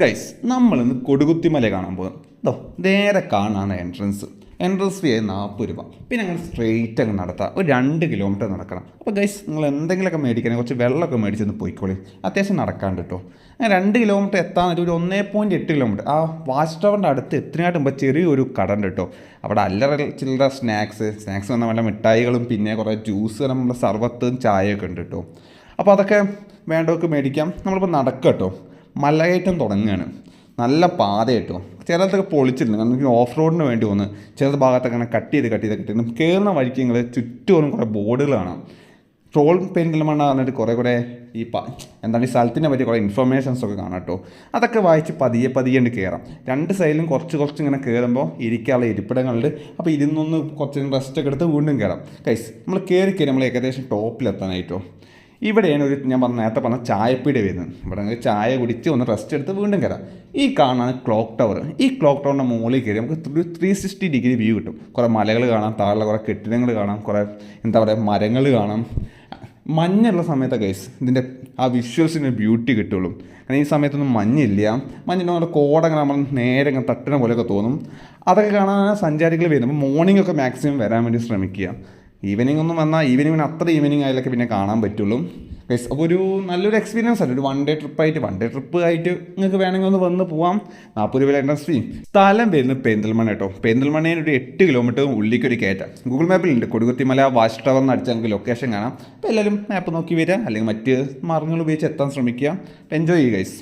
Guys നമ്മളിന്ന് കൊടുകുത്തിമല കാണാൻ പോകും നേരെ കാണാണ് എൻട്രൻസ് എൻട്രൻസ് ഫീ നാൽപ്പത് രൂപ. പിന്നെ അങ്ങനെ സ്ട്രെയിറ്റ് അങ്ങ് നടത്താം. ഒരു രണ്ട് കിലോമീറ്റർ നടക്കണം. അപ്പോൾ ഗൈസ് നിങ്ങൾ എന്തെങ്കിലുമൊക്കെ മേടിക്കണേ കുറച്ച് വെള്ളമൊക്കെ മേടിച്ചൊന്ന് പോയിക്കോളി. അത്യാവശ്യം നടക്കാണ്ട് കേട്ടോ അങ്ങനെ രണ്ട് കിലോമീറ്റർ എത്താൻ ഒരു ഒന്നേ പോയിന്റ് എട്ട് കിലോമീറ്റർ ആ വാച്ച് ടവറിന്റെ അടുത്ത് എത്തിനായിട്ട് മുമ്പ് ചെറിയൊരു കട ഉണ്ട് കേട്ടോ അവിടെ അല്ലറ ചില്ലറ സ്നാക്സ് സ്നാക്സ് വന്ന വല്ല മിഠായികളും പിന്നെ കുറേ ജ്യൂസ് നമ്മുടെ സർവത്തും ചായയൊക്കെ ഉണ്ട് കേട്ടോ അപ്പോൾ അതൊക്കെ വേണ്ടവർക്ക് മേടിക്കാം. നമ്മളിപ്പോൾ നടക്കുക കേട്ടോ മലകയറ്റം തുടങ്ങുകയാണ്. നല്ല പാത കേട്ടോ ചിലതൊക്കെ പൊളിച്ചിട്ടുണ്ട്. എനിക്ക് ഓഫ് റോഡിന് വേണ്ടി വന്ന് ചില ഭാഗത്തൊക്കെ അങ്ങനെ കട്ട് ചെയ്ത് കട്ട് ചെയ്ത് കട്ട് ചെയ്ത്. കയറുന്ന വഴിക്ക് നിങ്ങൾ ചുറ്റും കുറേ ബോർഡുകൾ കാണാം. ട്രോൾ പെരിന്തൽമണ്ണ പറഞ്ഞിട്ട് കുറേ കുറേ ഈ എന്താണ് ഈ സ്ഥലത്തിനെ പറ്റി കുറേ ഇൻഫർമേഷൻസ് ഒക്കെ കാണാം കേട്ടോ. അതൊക്കെ വായിച്ച് പതിയെ പതിയെ ഉണ്ട് കയറാം രണ്ട് സൈഡിലും കുറച്ച് കുറച്ച് ഇങ്ങനെ കയറുമ്പോൾ ഇരിക്കാനുള്ള ഇരിപ്പിടങ്ങളുണ്ട്. അപ്പോൾ ഇരുന്നൊന്ന് കുറച്ച് റെസ്റ്റ് ഒക്കെ എടുത്ത് വീണ്ടും കയറാം കൈസ് നമ്മൾ കയറി കയറി നമ്മൾ ഏകദേശം ടോപ്പിലെത്താനായിട്ടോ ഇവിടെയാണ് ഒരു ഞാൻ പറഞ്ഞ നേരത്തെ പറഞ്ഞ ചായപ്പീടെ വരുന്നത്. ഇവിടെ നിങ്ങൾ ചായ കുടിച്ച് ഒന്ന് റെസ്റ്റ് എടുത്ത് വീണ്ടും കയറാം. ഈ കാണാണ് ക്ലോക്ക് ടവർ ഈ ക്ലോക്ക് ടവറിന്റെ മുകളിൽ കയറി നമുക്ക് ഒരു ത്രീ സിക്സ്റ്റി ഡിഗ്രി വ്യൂ കിട്ടും. കുറേ മലകൾ കാണാം താഴെ കുറേ കെട്ടിടങ്ങൾ കാണാം കുറേ എന്താ പറയുക മരങ്ങൾ കാണാം. മഞ്ഞുള്ള സമയത്തൊക്കെ ഗൈസ് ഇതിന്റെ ആ വിഷ്വൽസിന് ബ്യൂട്ടി കിട്ടുള്ളൂ. കാരണം ഈ സമയത്തൊന്നും മഞ്ഞില്ല. മഞ്ഞിന്റെ നമ്മുടെ കോടങ്ങനെ നമ്മൾ നേരെ ഇങ്ങനെ തട്ടണ പോലെയൊക്കെ തോന്നും. അതൊക്കെ കാണാൻ സഞ്ചാരികൾ വരുന്നത് മോർണിംഗ് ഒക്കെ മാക്സിമം വരാൻ വേണ്ടി ശ്രമിക്കുക. ഈവനിങ് ഒന്നും വന്നാൽ ഈവനിങ്ങിന് അത്ര ഈവനിങ് ആയാലൊക്കെ പിന്നെ കാണാൻ പറ്റുള്ളൂ. ഗൈസ് അപ്പോൾ ഒരു നല്ലൊരു എക്സ്പീരിയൻസ് ആണ് ഒരു വൺ ഡേ ട്രിപ്പ് ആയിട്ട് വൺ ഡേ ട്രിപ്പ് ആയിട്ട് നിങ്ങൾക്ക് വേണമെങ്കിൽ ഒന്ന് വന്ന് പോവാം. നാൽപ്പത് രൂപ എൻട്രൻസ് ഫീ സ്ഥലം വരുന്നത് പെരിന്തൽമണ്ണ കേട്ടോ. പെരിന്തൽമണ്ണയിൽ ഒരു എട്ട് കിലോമീറ്റർ ഉള്ളിലേക്ക് ഒരു കയറ്റം ഗൂഗിൾ മാപ്പിലുണ്ട് കൊടുകുത്തിമല വാച്ച് ടവർ എന്ന് നമുക്ക് ലൊക്കേഷൻ കാണാം. അപ്പോൾ എല്ലാവരും മാപ്പ് നോക്കി വരിക. അല്ലെങ്കിൽ മറ്റ് മാർഗങ്ങൾ ഉപയോഗിച്ച് എത്താൻ ശ്രമിക്കുക. എൻജോയ് ചെയ്യുക ഗൈസ്